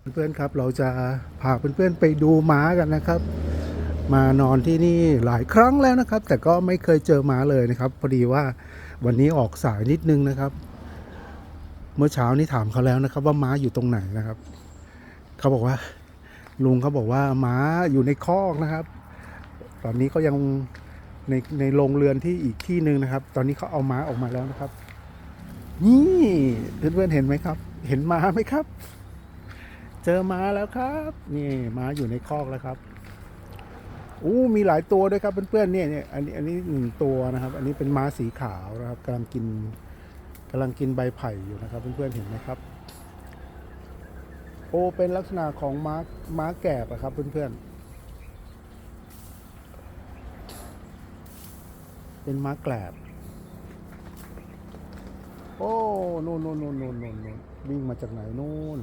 เพื่อนๆครับเราจะพาเพื่อนๆไปดูม้ากันนะครับ มานอนที่นี่หลายครั้งแล้วนะครับ แต่ก็ไม่เคยเจอม้าเลยนะครับพอดีว่าวันนี้ออกสายนิดนึงนะครับ เมื่อเช้านี้ถามเขาแล้วนะครับ ว่าม้าอยู่ตรงไหนนะครับ เขาบอกว่า ลุงเขาบอกว่าม้าอยู่ในคอกนะครับ ตอนนี้เขายังในในโรงเรือนที่อีกที่หนึ่งนะครับ ตอนนี้เขาเอาม้าออกมาแล้วนะครับ นี่เพื่อนๆเห็นไหมครับ เห็นม้าไหมครับ เจอม้าแล้วครับ นี่ม้าอยู่ในคอกแล้วครับอู้มีหลายตัวด้วยครับเพื่อนๆเนี่ยเนี่ยอันนี้อันนี้หนึ่งตัวนะครับ อันนี้เป็นม้าสีขาวนะครับกำลังกินกำลังกินใบไผ่อยู่นะครับเพื่อนๆเห็นไหมครับ โอเป็นลักษณะของม้าม้าแกบอะครับเพื่อนๆเป็นม้าแกลบโอ้นู่นนู่นนู่นนู่นนู่นวิ่งมาจากไหนนู่น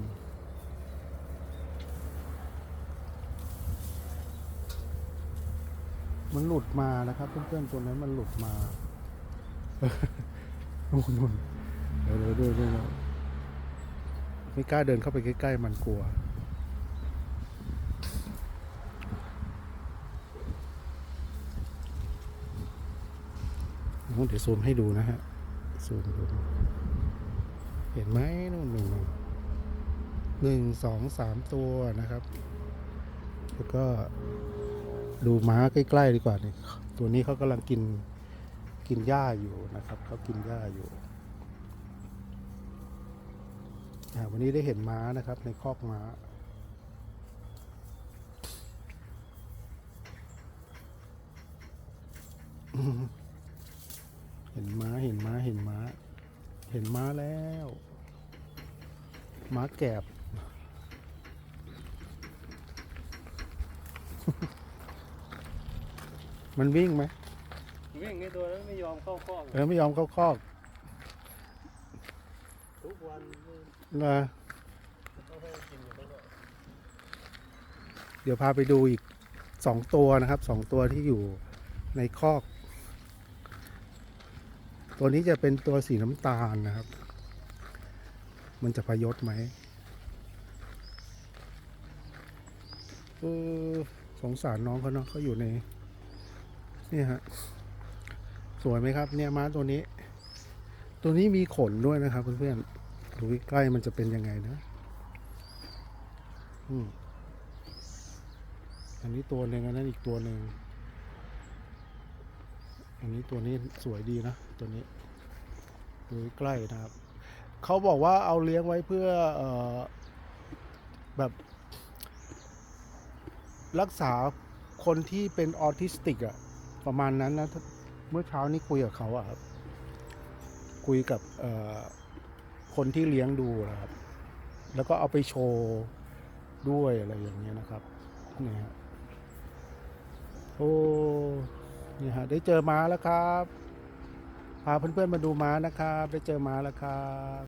มันหลุดมานะครับเพื่อนๆตัวนั้นมันหลุดมานู่นนู่นเดี๋ยวเดี๋ยวเดี๋ยวเดี๋ยวไม่กล้าเดินเข้าไปใกล้ๆมันกลัว เดี๋ยวซูมให้ดูนะฮะ ซูมดู เห็นไหมนู่นหนึ่งหนึ่งสองสามตัวนะครับ แล้วก็ ดูม้าใกล้ๆดีกว่านี่ตัวนี้เขากำลังกินกินหญ้าอยู่นะครับเขากินหญ้าอยู่วันนี้ได้เห็นม้านะครับในคอกม้าเห็นม้าเห็นม้าเห็นม้า เห็นม้าแล้วม้าแกบ มันวิ่งไหมวิ่งในตัวนั้นไม่ยอมเข้าข้อกเออไม่ยอมเข้าคอกทุกวันนะต้องให้กินอยู่ตลอดเดี๋ยวพาไปดูอีกสองตัวนะครับสองตัวที่อยู่ในคอก ตัวนี้จะเป็นตัวสีน้ำตาลนะครับ มันจะพยศไหมเออสงสารน้องเขาเนาะเขาอยู่ในเนี่ฮะ สวยไหมครับ เนี่ยม้าตัวนี้ ตัวนี้มีขนด้วยนะครับเพื่อนๆดูใกล้มันจะเป็นยังไงนะอืมอันนี้ตัวหนึ่งอันนั้นอีกตัวหนึ่งอันนี้ตัวนี้สวยดีนะ ตัวนี้ดูใกล้นะครับเขาบอกว่าเอาเลี้ยงไว้เพื่อออแบบ รักษาคนที่เป็นออทิสติกอะ ประมาณนั้นนะเมื่อเช้านี้คุยกับเขาอะครับ คุยกับคนที่เลี้ยงดูนะครับ แล้วก็เอาไปโชว์ด้วยอะไรอย่างเงี้ยนะครับนี่ฮะโอ้นี่ฮะได้เจอม้าแล้วครับพาเพื่อนๆมาดูม้านะครับ ได้เจอม้าแล้วครับ